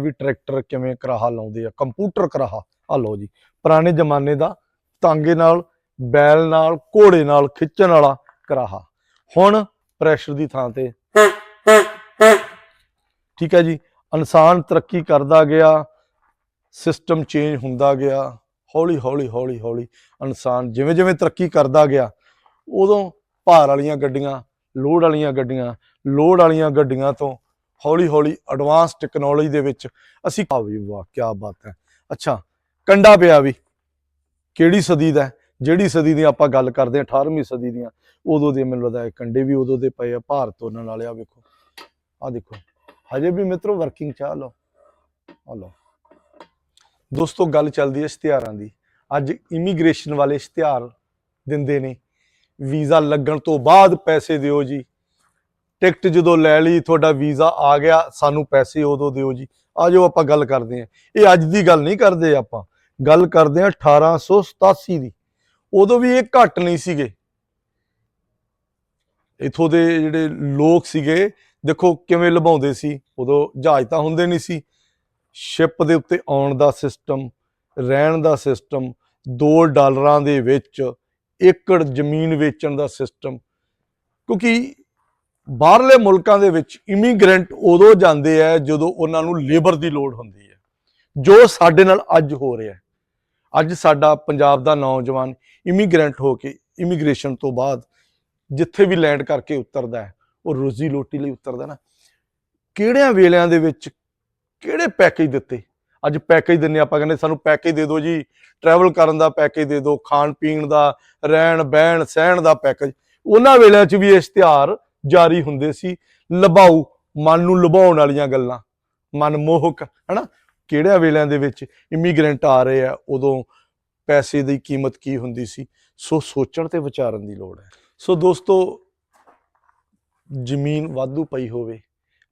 ਵੀ tractor ਕਿਵੇਂ ਕਰਾਹਾ ਲਾਉਂਦੇ ਆ, ਕੰਪਿਊਟਰ ਕਰਾਹਾ। ਆ ਲਓ ਜੀ, ਪੁਰਾਣੇ ਜ਼ਮਾਨੇ ਦਾ ਤਾਂਗੇ ਨਾਲ, ਬੈਲ ਨਾਲ, ਘੋੜੇ ਨਾਲ, ਖਿੱਚਣ ਵਾਲਾ ਕਰਾਹਾ। ਹੁਣ ਪ੍ਰੈਸ਼ਰ ਦੀ ਥਾਂ ਤੇ। ਠੀਕ ਹੈ ਜੀ, ਇਨਸਾਨ ਤਰੱਕੀ ਕਰਦਾ ਗਿਆ, ਸਿਸਟਮ ਚੇਂਜ ਹੁੰਦਾ ਗਿਆ, ਹੌਲੀ ਹੌਲੀ ਹੌਲੀ ਹੌਲੀ ਇਨਸਾਨ ਜਿਵੇਂ ਜਿਵੇਂ ਤਰੱਕੀ ਕਰਦਾ ਗਿਆ, ਉਦੋਂ ਭਾਰ ਵਾਲੀਆਂ ਗੱਡੀਆਂ, ਲੋਡ ਵਾਲੀਆਂ ਗੱਡੀਆਂ, ਲੋਡ ਵਾਲੀਆਂ ਗੱਡੀਆਂ ਤੋਂ ਹੌਲੀ ਹੌਲੀ ਐਡਵਾਂਸ ਟੈਕਨੋਲੋਜੀ ਦੇ ਵਿੱਚ ਅਸੀਂ ਆ ਵੀ ਵਾਹ ਕੀ ਬਾਤ ਹੈ। ਅੱਛਾ, ਕੰਡਾ ਪਿਆ ਵੀ। ਕਿਹੜੀ ਸਦੀ ਦਾ ਜਿਹੜੀ ਸਦੀ ਦੀ ਆਪਾਂ ਗੱਲ ਕਰਦੇ ਹਾਂ 18ਵੀਂ ਸਦੀ ਦੀਆਂ। ਉਦੋਂ ਦੇ ਮੈਨੂੰ ਲੱਗਦਾ ਹੈ ਕੰਡੇ ਵੀ ਉਦੋਂ ਦੇ ਪਏ ਆ, ਭਾਰਤ ਉਹਨਾਂ ਨਾਲ ਆ ਵੇਖੋ। ਆ ਦੇਖੋ, ਹਜੇ ਵੀ ਮਿੱਤਰੋ ਵਰਕਿੰਗ ਚਾਹ ਲਓ। ਆ ਲਓ। ਦੋਸਤੋ, ਗੱਲ ਚੱਲਦੀ ਹੈ ਇਸ਼ਤਿਹਾਰਾਂ ਦੀ। ਅੱਜ ਇਮੀਗ੍ਰੇਸ਼ਨ ਵਾਲੇ ਇਸ਼ਤਿਹਾਰ ਦਿੰਦੇ ਨੇ। ਵੀਜ਼ਾ ਲੱਗਣ ਤੋਂ ਬਾਅਦ ਪੈਸੇ ਦਿਓ ਜੀ। ਟਿਕਟ ਜਦੋਂ ਲੈ ਲਈ, ਤੁਹਾਡਾ ਵੀਜ਼ਾ ਆ ਗਿਆ, ਸਾਨੂੰ ਪੈਸੇ ਉਦੋਂ ਦਿਓ ਜੀ। ਆ ਜਾਓ, ਆਪਾਂ ਗੱਲ ਕਰਦੇ ਹਾਂ। ਇਹ ਅੱਜ ਦੀ ਗੱਲ ਨਹੀਂ ਕਰਦੇ ਆਪਾਂ। ਗੱਲ ਕਰਦੇ ਹਾਂ 1887 ਦੀ। ਉਦੋਂ ਵੀ ਇਹ ਘੱਟ ਨਹੀਂ ਸੀਗੇ। ਇਥੋਂ ਦੇ ਜਿਹੜੇ ਲੋਕ ਸੀਗੇ, ਦੇਖੋ ਕਿਵੇਂ ਲਭਾਉਂਦੇ ਸੀ। ਉਦੋਂ ਜਹਾਜ਼ ਤਾਂ ਹੁੰਦੇ ਨਹੀਂ ਸੀ। ਸ਼ਿਪ ਦੇ ਉੱਤੇ ਆਉਣ ਦਾ ਸਿਸਟਮ, ਰਹਿਣ ਦਾ ਸਿਸਟਮ 2 ਡਾਲਰਾਂ ਦੇ ਵਿੱਚ, ਏਕੜ ਜ਼ਮੀਨ ਵੇਚਣ ਦਾ ਸਿਸਟਮ। ਕਿਉਂਕਿ ਬਾਹਰਲੇ ਮੁਲਕਾਂ ਦੇ ਵਿੱਚ ਇਮੀਗ੍ਰੈਂਟ ਉਦੋਂ ਜਾਂਦੇ ਆ ਜਦੋਂ ਉਹਨਾਂ ਨੂੰ ਲੇਬਰ ਦੀ ਲੋੜ ਹੁੰਦੀ ਹੈ। ਜੋ ਸਾਡੇ ਨਾਲ ਅੱਜ ਹੋ ਰਿਹਾ ਅੱਜ ਸਾਡਾ ਪੰਜਾਬ ਦਾ ਨੌਜਵਾਨ ਇਮੀਗ੍ਰੈਂਟ ਹੋ ਕੇ ਇਮੀਗ੍ਰੇਸ਼ਨ ਤੋਂ ਬਾਅਦ ਜਿੱਥੇ ਵੀ ਲੈਂਡ ਕਰਕੇ ਉਤਰਦਾ ਹੈ, ਉਹ ਰੋਜ਼ੀ ਰੋਟੀ ਲਈ ਉਤਰਦਾ ਨਾ, ਕਿਹੜਿਆਂ ਵੇਲਿਆਂ ਦੇ ਵਿੱਚ ਕਿਹੜੇ ਪੈਕੇਜ ਦਿੱਤੇ? ਅੱਜ ਪੈਕੇਜ ਦਿੰਨੇ ਆਪਾਂ, ਕਹਿੰਦੇ ਸਾਨੂੰ ਪੈਕੇਜ ਦੇ ਦਿਓ ਜੀ। ਟਰੈਵਲ ਕਰਨ ਦਾ ਪੈਕੇਜ ਦੇ ਦਿਓ ਖਾਣ ਪੀਣ ਦਾ ਰਹਿਣ ਬਹਿਣ ਸਹਿਣ ਦਾ ਪੈਕੇਜ ਉਹਨਾਂ ਵੇਲਿਆਂ 'ਚ ਵੀ ਇਸ਼ਤਿਹਾਰ ਜਾਰੀ ਹੁੰਦੇ ਸੀ। ਲਬਾਉ ਮਨ ਨੂੰ ਲੁਭਾਉਣ ਵਾਲੀਆਂ ਗੱਲਾਂ। ਮਨਮੋਹਕ ਹਨਾ? ਕਿਹੜਿਆਂ ਵੇਲਿਆਂ ਦੇ ਵਿੱਚ ਇਮੀਗ੍ਰੈਂਟ ਆ ਰਹੇ ਆ, ਉਦੋਂ ਪੈਸੇ ਦੀ ਕੀਮਤ ਕੀ ਹੁੰਦੀ ਸੀ? ਸੋ ਸੋਚਣ ਤੇ ਵਿਚਾਰਨ ਦੀ ਲੋੜ ਹੈ। ਸੋ ਦੋਸਤੋ, ਜ਼ਮੀਨ ਵਾਧੂ ਪਈ ਹੋਵੇ,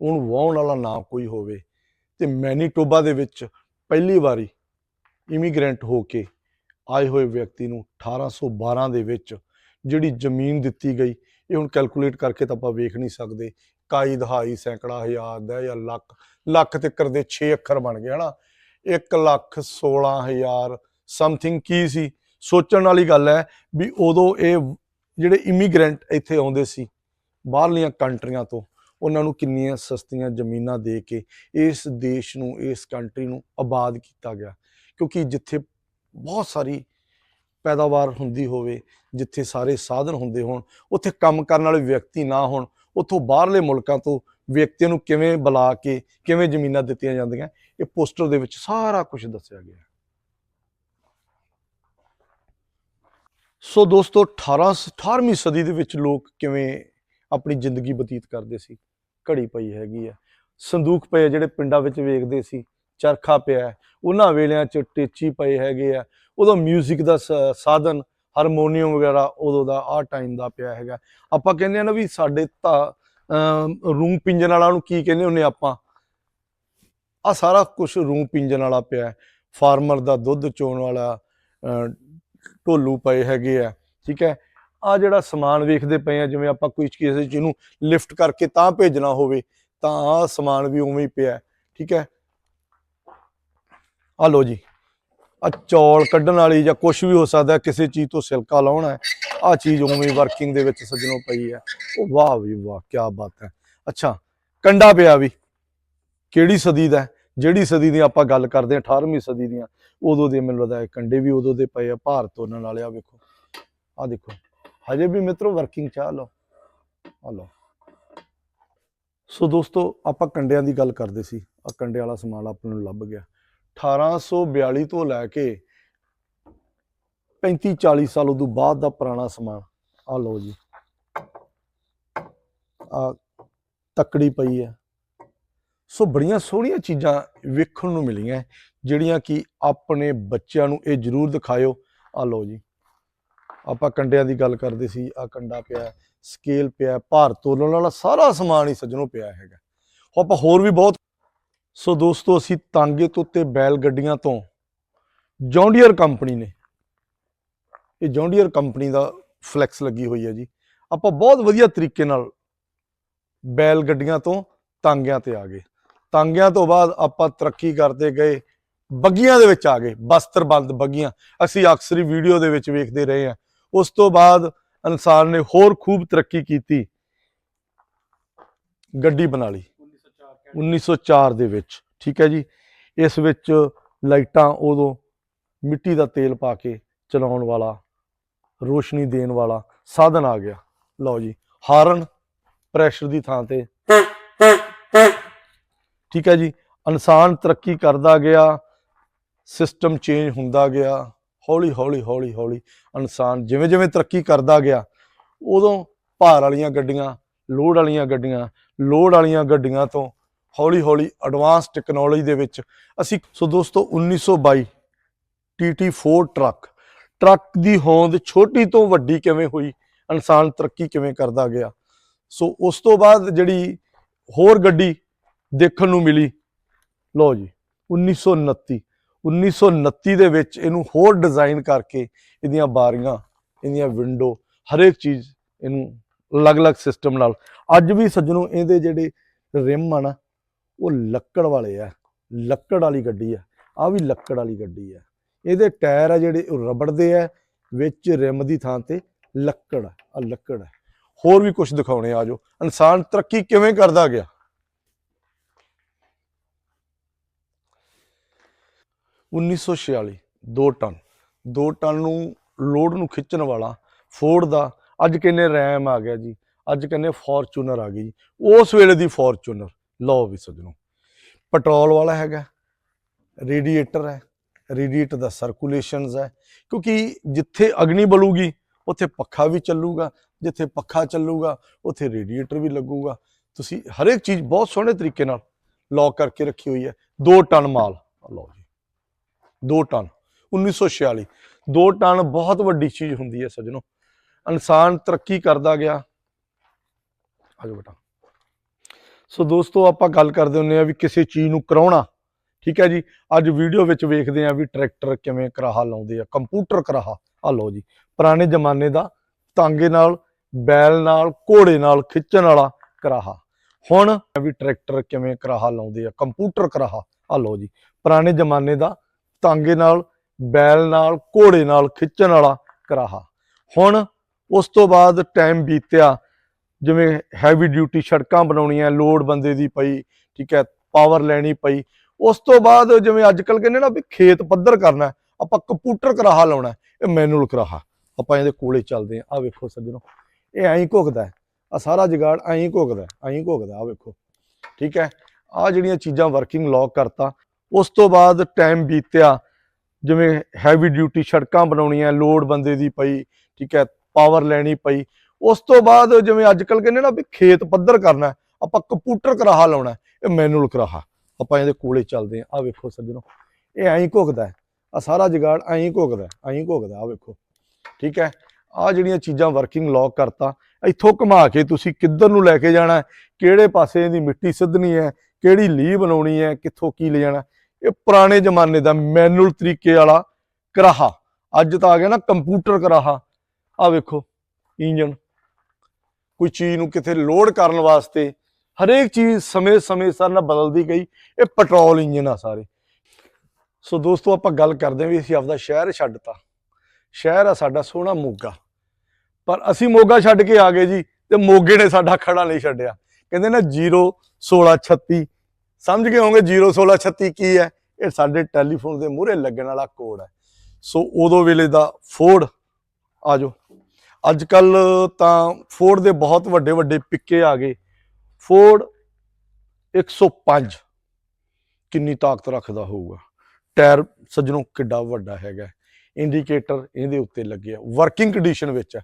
ਉਹਨੂੰ ਵਾਹੁਣ ਵਾਲਾ ਨਾ ਕੋਈ ਹੋਵੇ, ਤੇ ਮੈਨੀਟੋਬਾ ਦੇ ਵਿੱਚ ਪਹਿਲੀ ਵਾਰੀ ਇਮੀਗ੍ਰੈਂਟ ਹੋ ਕੇ ਆਏ ਹੋਏ ਵਿਅਕਤੀ ਨੂੰ 1812 ਦੇ ਵਿੱਚ ਜਿਹੜੀ ਜ਼ਮੀਨ ਦਿੱਤੀ ਗਈ ਇਹ ਹੁਣ ਕੈਲਕੂਲੇਟ ਕਰਕੇ ਤਾਂ ਆਪਾਂ ਵੇਖ ਨਹੀਂ ਸਕਦੇ। ਕਾਈ ਦਹਾਈ, ਸੈਂਕੜਾ, ਹਜ਼ਾਰ ਦਾ ਜਾਂ ਲੱਖ ਲੱਖ ਤੱਕ ਦੇ 6 ਅੱਖਰ ਬਣ ਗਏ, ਹਨਾ? 1 ਲੱਖ 16000 ਸਮਥਿੰਗ ਕੀ ਸੀ? ਸੋਚਣ ਵਾਲੀ ਗੱਲ ਹੈ ਵੀ ਉਦੋਂ ਇਹ ਜਿਹੜੇ ਇਮੀਗ੍ਰੈਂਟ ਇੱਥੇ ਆਉਂਦੇ ਸੀ, ਬਾਹਰਲੀਆਂ ਕੰਟਰੀਆਂ ਤੋਂ, ਉਹਨਾਂ ਨੂੰ ਕਿੰਨੀਆਂ ਸਸਤੀਆਂ ਜ਼ਮੀਨਾਂ ਦੇ ਕੇ ਇਸ ਦੇਸ਼ ਨੂੰ, ਇਸ ਕੰਟਰੀ ਨੂੰ ਆਬਾਦ ਕੀਤਾ ਗਿਆ। ਕਿਉਂਕਿ ਜਿੱਥੇ ਬਹੁਤ ਸਾਰੀ ਪੈਦਾਵਾਰ ਹੁੰਦੀ ਹੋਵੇ, ਜਿੱਥੇ ਸਾਰੇ ਸਾਧਨ ਹੁੰਦੇ ਹੋਣ, ਉੱਥੇ ਕੰਮ ਕਰਨ ਵਾਲੇ ਵਿਅਕਤੀ ਨਾ ਹੋਣ, ਉੱਥੋਂ ਬਾਹਰਲੇ ਮੁਲਕਾਂ ਤੋਂ ਵਿਅਕਤੀਆਂ ਨੂੰ ਕਿਵੇਂ ਬੁਲਾ ਕੇ, ਕਿਵੇਂ ਜ਼ਮੀਨਾਂ ਦਿੱਤੀਆਂ ਜਾਂਦੀਆਂ, ਇਹ ਪੋਸਟਰ ਦੇ ਵਿੱਚ ਸਾਰਾ ਕੁਝ ਦੱਸਿਆ ਗਿਆ ਹੈ। ਸੋ ਦੋਸਤੋ 18 18ਵੀਂ ਸਦੀ ਦੇ ਵਿੱਚ ਲੋਕ ਕਿਵੇਂ ਆਪਣੀ ਜ਼ਿੰਦਗੀ ਬਤੀਤ ਕਰਦੇ ਸੀ, ਘੜੀ ਪਈ ਹੈਗੀ ਆ ਸੰਦੂਕ ਪਏ ਜਿਹੜੇ ਪਿੰਡਾਂ ਵਿੱਚ ਵੇਖਦੇ ਸੀ ਚਰਖਾ ਪਿਆ ਉਹਨਾਂ ਵੇਲਿਆਂ 'ਚ ਟੇਚੀ ਪਏ ਹੈਗੇ ਆ। ਉਦੋਂ 뮤직 ਦਾ ਸ- ਸਾਧਨ ਹਾਰਮੋਨੀਅਮ ਵਗੈਰਾ ਉਦੋਂ ਦਾ ਆ ਟਾਈਮ ਦਾ ਪਿਆ ਹੈਗਾ। ਆਪਾਂ ਕਹਿੰਦੇ ਆ ਨਾ ਵੀ ਸਾਡੇ ਤਾਂ ਰੂਮ ਪਿੰਜਣ ਵਾਲਾ ਨੂੰ ਕੀ ਕਹਿੰਦੇ ਹੁੰਨੇ ਆਪਾਂ? ਆ ਸਾਰਾ ਕੁਝ ਰੂਮ ਪਿੰਜਣ ਵਾਲਾ ਪਿਆ ਫਾਰਮਰ ਦਾ ਦੁੱਧ ਚੋਣ ਵਾਲਾ ਅਹ, ਢੋਲੂ ਪਏ ਹੈਗੇ ਆ। ਠੀਕ ਹੈ? ਆ ਜਿਹੜਾ ਸਮਾਨ ਵੇਖਦੇ ਪਏ ਆ ਜਿਵੇਂ ਆਪਾਂ ਕੋਈ ਕਿਸੇ ਚੀਜ਼ ਨੂੰ ਲਿਫਟ ਕਰਕੇ ਤਾਂ ਭੇਜਣਾ ਹੋਵੇ ਤਾਂ ਆ ਸਮਾਨ ਵੀ ਉਵੇਂ ਹੀ ਪਿਆ ਠੀਕ ਹੈ? ਆ ਲੋ ਜੀ। ਆ ਚੌਲ ਕੱਢਣ ਵਾਲੀ ਜਾਂ ਕੁਝ ਵੀ ਹੋ ਸਕਦਾ, ਕਿਸੇ ਚੀਜ਼ ਤੋਂ ਸਿਲਕਾ ਲਾਉਣਾ ਹੈ, ਆ ਚੀਜ਼ ਉਵੇਂ ਵਰਕਿੰਗ ਦੇ ਵਿੱਚ ਸੱਜਣੋ ਪਈ ਹੈ। ਉਹ ਵਾਹ ਵੀ ਵਾਹ ਕੀ ਬਾਤ ਹੈ। ਅੱਛਾ, ਕੰਡਾ ਪਿਆ ਵੀ। ਕਿਹੜੀ ਸਦੀ ਦਾ ਜਿਹੜੀ ਸਦੀ ਦੀ ਆਪਾਂ ਗੱਲ ਕਰਦੇ ਹਾਂ 18ਵੀਂ ਸਦੀ ਦੀਆਂ। ਉਦੋਂ ਦੇ ਮੈਨੂੰ ਲੱਗਦਾ ਹੈ ਕੰਡੇ ਵੀ ਉਦੋਂ ਦੇ ਪਏ ਆ, ਭਾਰਤ ਉਹਨਾਂ ਨਾਲ ਆ ਵੇਖੋ। ਆ ਦੇਖੋ, ਹਜੇ ਵੀ ਮਿੱਤਰੋ ਵਰਕਿੰਗ ਚਾਹ ਲਓ। ਆ ਲਓ। ਸੋ ਦੋਸਤੋ, ਆਪਾਂ ਕੰਡਿਆਂ ਦੀ ਗੱਲ ਕਰਦੇ ਸੀ। ਆ ਕੰਡੇ ਵਾਲਾ ਸਮਾਨ ਆਪਾਂ ਨੂੰ ਲੱਭ ਗਿਆ। 1842 ਤੋਂ ਲੈ ਕੇ 35 40 ਸਾਲ ਉਦੋਂ ਬਾਅਦ ਦਾ ਪੁਰਾਣਾ ਸਮਾਨ ਆ ਲਓ ਜੀ। ਆ ਤੱਕੜੀ ਪਈ ਹੈ। ਸੋ ਬੜੀਆਂ ਸੋਹਣੀਆਂ ਚੀਜ਼ਾਂ ਵੇਖਣ ਨੂੰ ਮਿਲੀਆਂ, ਜਿਹੜੀਆਂ ਕਿ ਆਪਣੇ ਬੱਚਿਆਂ ਨੂੰ ਇਹ ਜ਼ਰੂਰ ਦਿਖਾਇਓ। ਆ ਲਓ ਜੀ। ਆਪਾਂ ਕੰਡਿਆਂ ਦੀ ਗੱਲ ਕਰਦੇ ਸੀ ਆ ਕੰਡਾ ਪਿਆ, ਸਕੇਲ ਪਿਆ, ਭਾਰ ਤੋਲਣ ਵਾਲਾ ਸਾਰਾ ਸਮਾਨ ਹੀ ਸੱਜਣੋਂ ਪਿਆ ਹੈਗਾ। ਆਪਾਂ ਹੋਰ ਵੀ ਬਹੁਤ ਸੋ ਦੋਸਤੋ, ਅਸੀਂ ਤਾਂਗੇ ਤੋਂ ਤੇ ਬੈਲ ਗੱਡੀਆਂ ਤੋਂ ਜੌਂਡੀਅਰ ਕੰਪਨੀ ਨੇ। ਇਹ ਜੌਂਡੀਅਰ ਕੰਪਨੀ ਦਾ ਫਲੈਕਸ ਲੱਗੀ ਹੋਈ ਹੈ ਜੀ। ਆਪਾਂ ਬਹੁਤ ਵਧੀਆ ਤਰੀਕੇ ਨਾਲ ਬੈਲ ਗੱਡੀਆਂ ਤੋਂ ਤਾਂਗਿਆਂ ਤੇ ਆ ਗਏ। ਤਾਂਗਿਆਂ ਤੋਂ ਬਾਅਦ ਆਪਾਂ ਤਰੱਕੀ ਕਰਦੇ ਗਏ, ਬੱਗੀਆਂ ਦੇ ਵਿੱਚ ਆ ਗਏ, ਬਸਤਰਬੰਦ ਬੱਗੀਆਂ। ਅਸੀਂ ਅਕਸਰ ਹੀ ਵੀਡੀਓ ਦੇ ਵਿੱਚ ਵੇਖਦੇ ਰਹੇ ਹਾਂ। ਉਸ ਤੋਂ ਬਾਅਦ ਇਨਸਾਨ ਨੇ ਹੋਰ ਖੂਬ ਤਰੱਕੀ ਕੀਤੀ ਗੱਡੀ ਬਣਾ ਲਈ। 1904 ਦੇ ਵਿੱਚ, ਠੀਕ ਹੈ ਜੀ। ਇਸ ਵਿੱਚ ਲਾਈਟਾਂ ਉਦੋਂ ਮਿੱਟੀ ਦਾ ਤੇਲ ਪਾ ਕੇ ਚਲਾਉਣ ਵਾਲਾ, ਰੋਸ਼ਨੀ ਦੇਣ ਵਾਲਾ ਸਾਧਨ ਆ ਗਿਆ। ਲਓ ਜੀ, ਹਾਰਨ ਪ੍ਰੈਸ਼ਰ ਦੀ ਥਾਂ ਤੇ। ਠੀਕ ਹੈ ਜੀ, ਇਨਸਾਨ ਤਰੱਕੀ ਕਰਦਾ ਗਿਆ, ਸਿਸਟਮ ਚੇਂਜ ਹੁੰਦਾ ਗਿਆ, ਹੌਲੀ ਹੌਲੀ ਹੌਲੀ ਹੌਲੀ ਇਨਸਾਨ ਜਿਵੇਂ ਜਿਵੇਂ ਤਰੱਕੀ ਕਰਦਾ ਗਿਆ, ਉਦੋਂ ਭਾਰ ਵਾਲੀਆਂ ਗੱਡੀਆਂ, ਲੋਡ ਵਾਲੀਆਂ ਗੱਡੀਆਂ, ਲੋਡ ਵਾਲੀਆਂ ਗੱਡੀਆਂ ਤੋਂ ਹੌਲੀ ਹੌਲੀ ਐਡਵਾਂਸ ਟੈਕਨੋਲੋਜੀ ਦੇ ਵਿੱਚ ਅਸੀਂ ਸੋ ਦੋਸਤੋ 1922 TT4 ਟਰੱਕ ਟਰੱਕ ਦੀ ਹੋਂਦ ਛੋਟੀ ਤੋਂ ਵੱਡੀ ਕਿਵੇਂ ਹੋਈ, ਇਨਸਾਨ ਤਰੱਕੀ ਕਿਵੇਂ ਕਰਦਾ ਗਿਆ। ਸੋ ਉਸ ਤੋਂ ਬਾਅਦ ਜਿਹੜੀ ਹੋਰ ਗੱਡੀ ਦੇਖਣ ਨੂੰ ਮਿਲੀ, ਲਓ ਜੀ 1929 1929 ਦੇ ਵਿੱਚ ਇਹਨੂੰ ਹੋਰ ਡਿਜ਼ਾਈਨ ਕਰਕੇ ਇਹਦੀਆਂ ਬਾਰੀਆਂ, ਇਹਦੀਆਂ ਵਿੰਡੋ ਹਰੇਕ ਚੀਜ਼ ਇਹਨੂੰ ਅਲੱਗ-ਅਲੱਗ ਸਿਸਟਮ ਨਾਲ। ਅੱਜ ਵੀ ਸੱਜਣੋ, ਇਹਦੇ ਜਿਹੜੇ ਰਿਮ ਆ ਨਾ ਉਹ ਲੱਕੜ ਵਾਲੇ ਆ, ਲੱਕੜ ਵਾਲੀ ਗੱਡੀ ਆ ਆ ਵੀ ਲੱਕੜ ਵਾਲੀ ਗੱਡੀ ਆ। ਇਹਦੇ ਟਾਇਰ ਆ ਜਿਹੜੇ, ਉਹ ਰਬੜ ਦੇ ਆ, ਵਿੱਚ ਰਿਮ ਦੀ ਥਾਂ ਤੇ ਲੱਕੜ ਆ, ਆਹ ਲੱਕੜ ਆ। ਹੋਰ ਵੀ ਕੁਝ ਦਿਖਾਉਣੇ ਆ ਜੋ ਇਨਸਾਨ ਤਰੱਕੀ ਕਿਵੇਂ ਕਰਦਾ ਗਿਆ? 1946 2 ਟਨ। 2 ਟਨ ਨੂੰ ਲੋਡ ਨੂੰ ਖਿੱਚਣ ਵਾਲਾ ਫੋਰਡ ਦਾ ਅੱਜ ਕਿੰਨੇ ਰੈਮ ਆ ਗਿਆ ਜੀ, ਅੱਜ ਕਹਿੰਦੇ ਫੋਰਚੂਨਰ ਆ ਗਈ ਜੀ। ਉਸ ਵੇਲੇ ਦੀ ਫੋਰਚੂਨਰ ਲਓ ਵੀ ਸੱਜਣੋ, ਪੈਟਰੋਲ ਵਾਲਾ ਹੈਗਾ, ਰੇਡੀਏਟਰ ਹੈ, ਰੇਡੀਏਟਰ ਦਾ ਸਰਕੂਲੇਸ਼ਨਸ ਹੈ, ਕਿਉਂਕਿ ਜਿੱਥੇ ਅਗਨੀ ਬਲੂਗੀ, ਉੱਥੇ ਪੱਖਾ ਵੀ ਚੱਲੂਗਾ, ਜਿੱਥੇ ਪੱਖਾ ਚੱਲੂਗਾ, ਉੱਥੇ ਰੇਡੀਏਟਰ ਵੀ ਲੱਗੂਗਾ। ਤੁਸੀਂ ਹਰੇਕ ਚੀਜ਼ ਬਹੁਤ ਸੋਹਣੇ ਤਰੀਕੇ ਨਾਲ ਲੌਕ ਕਰਕੇ ਰੱਖੀ ਹੋਈ ਹੈ। 2 ਟਨ ਮਾਲ, ਲਓ ਜੀ 2 ਟਨ 1946 2 ਟਨ ਬਹੁਤ ਵੱਡੀ ਚੀਜ਼ ਹੁੰਦੀ ਹੈ ਸੱਜਣੋ। ਇਨਸਾਨ ਤਰੱਕੀ ਕਰਦਾ ਗਿਆ। ਆਜੋ ਬੇਟਾ। ਸੋ ਦੋਸਤੋ, ਆਪਾਂ ਗੱਲ ਕਰਦੇ ਹੁੰਨੇ ਆ ਵੀ ਕਿਸੇ ਚੀਜ਼ ਨੂੰ ਕਰਾਉਣਾ। ਠੀਕ ਹੈ ਜੀ? ਅੱਜ ਵੀਡੀਓ ਵਿੱਚ ਵੇਖਦੇ ਆ ਵੀ ਟਰੈਕਟਰ ਕਿਵੇਂ ਕਰਾਹਾ ਲਾਉਂਦੇ ਆ। ਕੰਪਿਊਟਰ ਕਰਾਹਾ। ਆ ਲਓ ਜੀ, ਪੁਰਾਣੇ ਜ਼ਮਾਨੇ ਦਾ ਤਾਂਗੇ ਨਾਲ, ਬੈਲ ਨਾਲ, ਘੋੜੇ ਨਾਲ ਖਿੱਚਣ ਵਾਲਾ ਕਰਾਹਾ। ਹੁਣ ਵੀ ਟਰੈਕਟਰ ਕਿਵੇਂ ਕਰਾਹਾ ਲਾਉਂਦੇ ਆ, ਕੰਪਿਊਟਰ ਕਰਾਹਾ। ਆ ਲਓ ਜੀ, ਪੁਰਾਣੇ ਜ਼ਮਾਨੇ ਦਾ ਤਾਂਗੇ ਨਾਲ, ਬੈਲ ਨਾਲ, ਘੋੜੇ ਨਾਲ ਖਿੱਚਣ ਵਾਲਾ ਕਰਾਹਾ। ਹੁਣ ਉਸ ਤੋਂ ਬਾਅਦ ਟਾਈਮ ਬੀਤਿਆ ਜਿਵੇਂ ਹੈਵੀ ਡਿਊਟੀ ਸੜਕਾਂ ਬਣਾਉਣੀਆਂ ਲੋਡ ਬੰਦੇ ਦੀ ਪਈ, ਠੀਕ ਹੈ ਪਾਵਰ ਲੈਣੀ ਪਈ, ਉਸ ਤੋਂ ਬਾਅਦ ਜਿਵੇਂ ਅੱਜ ਕੱਲ ਕਹਿੰਦੇ ਨਾ ਵੀ ਖੇਤ ਪੱਧਰ ਕਰਨਾ, ਆਪਾਂ ਕੰਪਿਊਟਰ ਕਰਾਹਾ ਲਾਉਣਾ, ਇਹ ਮੈਨੂਅਲ ਕਰਾਹਾ, ਆਪਾਂ ਇਹਦੇ ਕੋਲੇ ਚੱਲਦੇ ਆ ਆ ਵੇਖੋ ਸੱਜਣੋ, ਇਹ ਐਂ ਘੁਕਦਾ ਆ ਸਾਰਾ ਜਗਾੜ ਐਂ ਘੁਕਦਾ ਐਂ ਘੁਕਦਾ ਆ ਵੇਖੋ, ਠੀਕ ਹੈ ਆ ਜਿਹੜੀਆਂ ਚੀਜ਼ਾਂ ਵਰਕਿੰਗ ਲੌਕ ਕਰਤਾ, ਉਸ ਤੋਂ ਬਾਅਦ ਟਾਈਮ ਬੀਤਿਆ, ਜਿਵੇਂ ਹੈਵੀ ਡਿਊਟੀ ਸੜਕਾਂ ਬਣਾਉਣੀਆਂ ਲੋਡ ਬੰਦੇ ਦੀ ਪਈ, ਠੀਕ ਹੈ ਪਾਵਰ ਲੈਣੀ ਪਈ ਉਸ ਤੋਂ ਬਾਅਦ ਜਿਵੇਂ ਅੱਜ ਕੱਲ ਕਹਿੰਦੇ ਨਾ ਵੀ ਖੇਤ ਪੱਧਰ ਕਰਨਾ ਆਪਾਂ ਕੰਪਿਊਟਰ ਕਰਾਹਾ ਲਾਉਣਾ ਇਹ ਮੈਨੂਅਲ ਕਰਾਹਾ। ਆਪਾਂ ਇਹਦੇ ਕੋਲੇ ਚੱਲਦੇ ਆ ਆ ਵੇਖੋ ਸੱਜਣੋ, ਇਹ ਐਂ ਘੁਕਦਾ ਆ ਸਾਰਾ ਜਗਾੜ ਐਂ ਘੁਕਦਾ ਐਂ ਘੁਕਦਾ ਆ ਵੇਖੋ, ਠੀਕ ਹੈ? ਆ ਜਿਹੜੀਆਂ ਚੀਜ਼ਾਂ ਵਰਕਿੰਗ ਲੌਕ ਕਰਤਾ, ਇੱਥੋਂ ਘੁਮਾ ਕੇ ਤੁਸੀਂ ਕਿੱਧਰ ਨੂੰ ਲੈ ਕੇ ਜਾਣਾ ਕਿਹੜੇ ਪਾਸੇ ਦੀ ਮਿੱਟੀ ਸਿੱਧਣੀ ਹੈ, ਕਿਹੜੀ ਲੀ ਬਣਾਉਣੀ ਹੈ, ਕਿੱਥੋਂ ਕੀ ਲੈ ਜਾਣਾ ਇਹ ਪੁਰਾਣੇ ਜ਼ਮਾਨੇ ਦਾ ਮੈਨੂਅਲ ਤਰੀਕੇ ਵਾਲਾ ਕਰਾਹਾ। ਅੱਜ ਤਾਂ ਆ ਗਿਆ ਨਾ ਕੰਪਿਊਟਰ ਕਰਾਹਾ। ਆ ਵੇਖੋ ਇੰਜਨ ਕੋਈ ਚੀਜ਼ ਨੂੰ ਕਿਤੇ ਲੋਡ ਕਰਨ ਵਾਸਤੇ, ਹਰੇਕ ਚੀਜ਼ ਸਮੇਂ-ਸਮੇਂ ਸਰ ਨਾਲ ਬਦਲਦੀ ਗਈ, ਇਹ ਪੈਟਰੋਲ ਇੰਜਨ ਆ ਸਾਰੇ। ਸੋ ਦੋਸਤੋ, ਆਪਾਂ ਗੱਲ ਕਰਦੇ ਹਾਂ ਵੀ ਅਸੀਂ ਆਪਦਾ ਸ਼ਹਿਰ ਛੱਡਤਾ। ਸ਼ਹਿਰ ਆ ਸਾਡਾ ਸੋਹਣਾ ਮੋਗਾ। ਪਰ ਅਸੀਂ ਮੋਗਾ ਛੱਡ ਕੇ ਆ ਗਏ ਜੀ ਤੇ ਮੋਗੇ ਨੇ ਸਾਡਾ ਖੜਾ ਨਹੀਂ ਛੱਡਿਆ। ਕਹਿੰਦੇ ਨਾ 01636 ਸਮਝ ਗਏ ਹੋਵੋਗੇ 01636 ਕੀ ਹੈ? ਇਹ ਸਾਡੇ ਟੈਲੀਫੋਨ ਦੇ ਮੂਹਰੇ ਲੱਗਣ ਵਾਲਾ ਕੋਡ ਹੈ। ਸੋ ਉਦੋਂ ਵੇਲੇ ਦਾ ਫੋਰਡ ਆਜੋ ਅੱਜ ਕੱਲ ਤਾਂ ਫੋਰਡ ਦੇ ਬਹੁਤ ਵੱਡੇ ਵੱਡੇ ਪਿੱਕੇ ਆ ਗਏ। ਫੋਰਡ 105 ਕਿੰਨੀ ਤਾਕਤ ਰੱਖਦਾ ਹੋਊਗਾ। ਟਾਇਰ ਸੱਜਣੋਂ ਕਿੱਡਾ ਵੱਡਾ ਹੈਗਾ। ਇੰਡੀਕੇਟਰ ਇਹਦੇ ਉੱਤੇ ਲੱਗਿਆ। ਵਰਕਿੰਗ ਕੰਡੀਸ਼ਨ ਵਿੱਚ। ਹੈ